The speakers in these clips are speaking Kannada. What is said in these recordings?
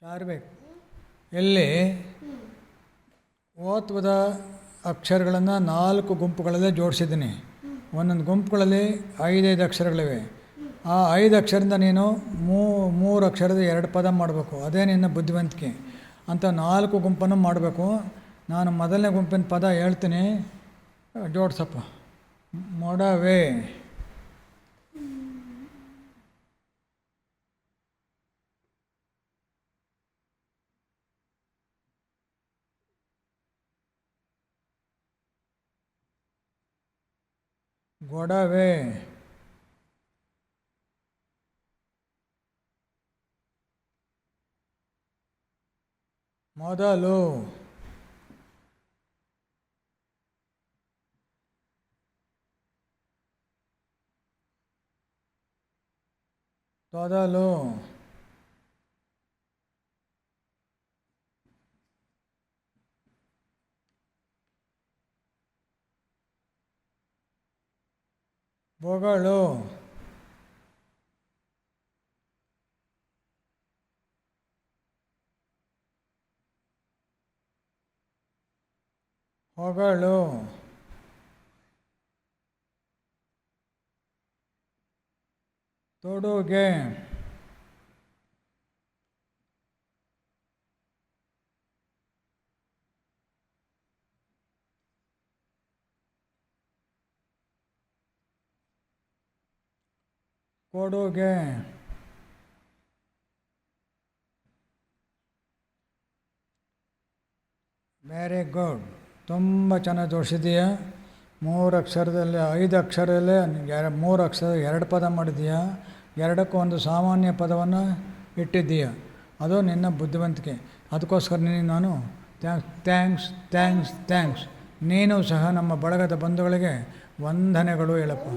ಚಾರ್ಬೇಕು ಎಲ್ಲಿ? ಓತ್ವದ ಅಕ್ಷರಗಳನ್ನು ನಾಲ್ಕು ಗುಂಪುಗಳಲ್ಲಿ ಜೋಡಿಸಿದ್ದೀನಿ. ಒಂದೊಂದು ಗುಂಪುಗಳಲ್ಲಿ ಐದೈದು ಅಕ್ಷರಗಳಿವೆ. ಆ ಐದು ಅಕ್ಷರದಿಂದ ನೀನು ಮೂ, ಮೂರು ಅಕ್ಷರದ ಎರಡು ಪದ ಮಾಡಬೇಕು. ಅದೇ ನಿನ್ನ ಬುದ್ಧಿವಂತಿಕೆ. ಅಂತ ನಾಲ್ಕು ಗುಂಪನ್ನು ಮಾಡಬೇಕು. ನಾನು ಮೊದಲನೇ ಗುಂಪಿನ ಪದ ಹೇಳ್ತೀನಿ. ಜೋಡ್ಸಪ್ಪ. ಮೊಡವೆ. గొడవే. మొదలు. తొదలు. ಬೊಗಳು. ಹೊಗಳು ತೊಡುಗೆ. ಕೊಡುಗೆ ವೆರಿ ಗುಡ್ ತುಂಬ ಚೆನ್ನಾಗಿ ಜೋಡಿಸಿದೀಯ ಮೂರು ಅಕ್ಷರದಲ್ಲಿ, ಐದು ಅಕ್ಷರದಲ್ಲೇ ಎರಡು, ಮೂರು ಅಕ್ಷರ, ಎರಡು ಪದ ಮಾಡಿದೀಯ. ಎರಡಕ್ಕೂ ಒಂದು ಸಾಮಾನ್ಯ ಪದವನ್ನು ಇಟ್ಟಿದ್ದೀಯ. ಅದು ನಿನ್ನ ಬುದ್ಧಿವಂತಿಕೆ. ಅದಕ್ಕೋಸ್ಕರ ನೀನು ನಾನು ಥ್ಯಾಂಕ್ಸ್ ಥ್ಯಾಂಕ್ಸ್ ಥ್ಯಾಂಕ್ಸ್ ಥ್ಯಾಂಕ್ಸ್ ನೀನು ಸಹ ನಮ್ಮ ಬಳಗದ ಬಂಧುಗಳಿಗೆ ವಂದನೆಗಳು ಹೇಳಪ್ಪ.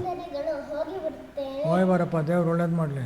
ಹೋಯ್ ಬಾರಪ್ಪ ದೇವ್ರು ಒಳ್ಳೇದು ಮಾಡಲಿ.